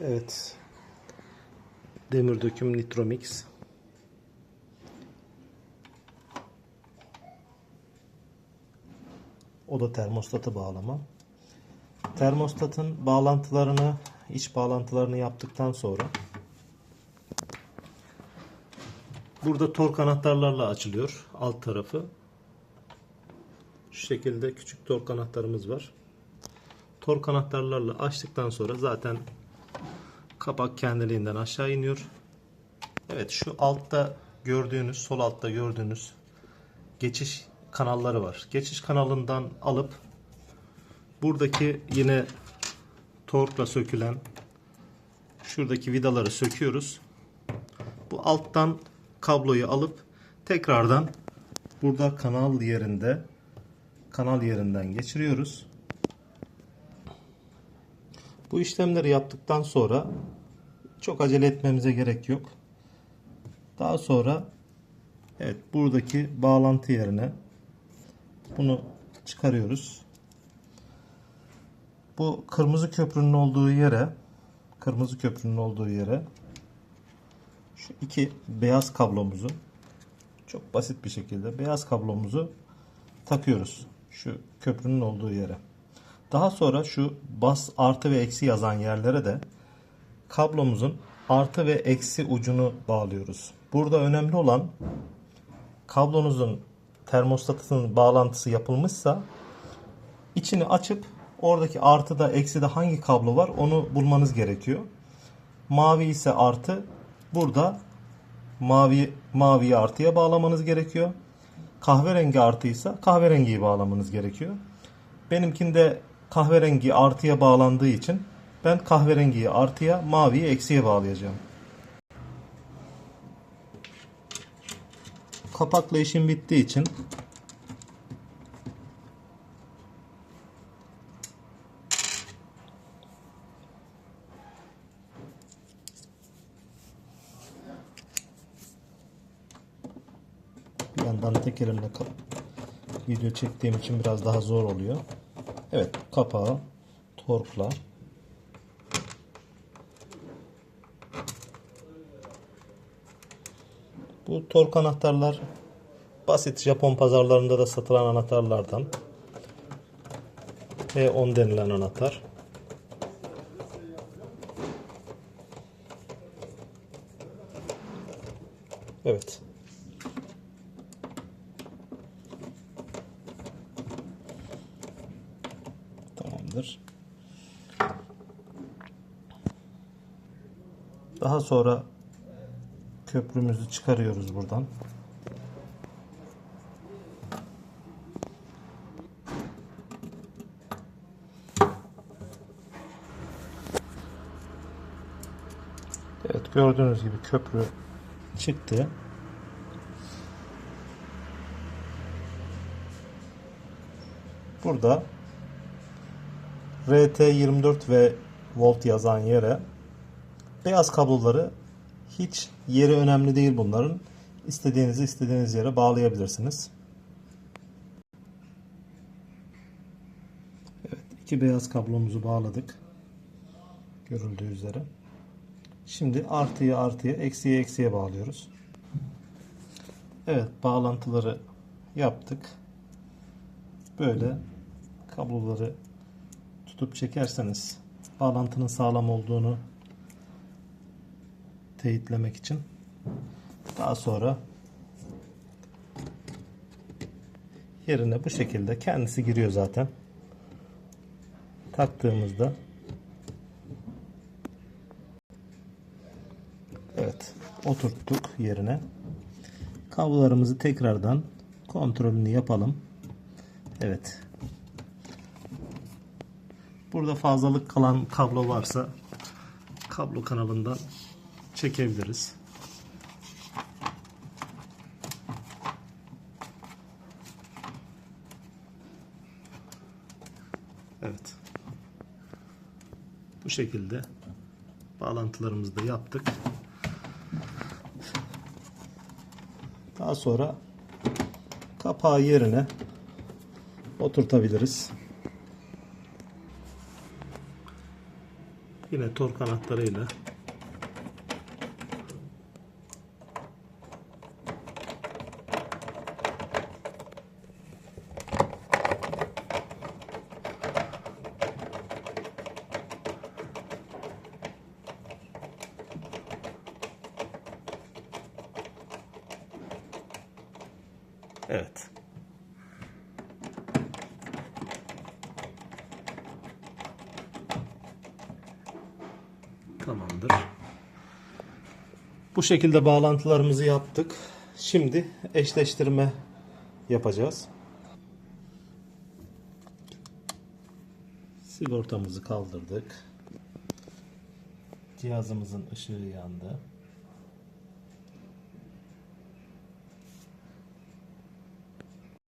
Evet. Demir döküm Nitromix. O da termostatı bağlama. Termostatın bağlantılarını, iç bağlantılarını yaptıktan sonra burada tork anahtarlarla açılıyor alt tarafı. Şu şekilde küçük tork anahtarımız var. Tork anahtarlarla açtıktan sonra zaten kapak kendiliğinden aşağı iniyor. Evet şu altta gördüğünüz, sol altta gördüğünüz geçiş kanalları var. Geçiş kanalından alıp buradaki yine torkla sökülen şuradaki vidaları söküyoruz. Bu alttan kabloyu alıp tekrardan burada kanal yerinde kanal yerinden geçiriyoruz. Bu işlemleri yaptıktan sonra çok acele etmemize gerek yok. Daha sonra evet buradaki bağlantı yerine bunu çıkarıyoruz. Bu kırmızı köprünün olduğu yere kırmızı köprünün olduğu yere şu iki beyaz kablomuzu çok basit bir şekilde beyaz kablomuzu takıyoruz. Şu köprünün olduğu yere. Daha sonra şu bas artı ve eksi yazan yerlere de kablomuzun artı ve eksi ucunu bağlıyoruz. Burada önemli olan kablonuzun termostatının bağlantısı yapılmışsa içini açıp oradaki artı da eksi de hangi kablo var onu bulmanız gerekiyor. Mavi ise artı burada mavi maviyi artıya bağlamanız gerekiyor. Kahverengi artıysa kahverengiyi bağlamanız gerekiyor. Benimkinde kahverengi artıya bağlandığı için ben kahverengiyi artıya, maviyi eksiye bağlayacağım. Kapakla işim bittiği için bir yandan tek elimle video çektiğim için biraz daha zor oluyor. Evet kapağı torkla Bu tork anahtarlar basit Japon pazarlarında da satılan anahtarlardan. E10 denilen anahtar. Evet. Tamamdır. Daha sonra köprümüzü çıkarıyoruz buradan. Evet gördüğünüz gibi köprü çıktı. Burada RT24 ve volt yazan yere beyaz kabloları hiç yeri önemli değil bunların. İstediğinizi istediğiniz yere bağlayabilirsiniz. Evet, iki beyaz kablomuzu bağladık. Görüldüğü üzere. Şimdi artıyı artıya, eksiye eksiye bağlıyoruz. Evet, bağlantıları yaptık. Böyle kabloları tutup çekerseniz bağlantının sağlam olduğunu teyitlemek için. Daha sonra yerine bu şekilde kendisi giriyor zaten. Taktığımızda Evet, oturttuk yerine. Kablolarımızı tekrardan kontrolünü yapalım. Evet. Burada fazlalık kalan kablo varsa kablo kanalından çekebiliriz. Evet. Bu şekilde bağlantılarımızı da yaptık. Daha sonra kapağı yerine oturtabiliriz. Yine tork anahtarıyla Evet. Bu şekilde bağlantılarımızı yaptık. Şimdi eşleştirme yapacağız. Sigortamızı kaldırdık. Cihazımızın ışığı yandı.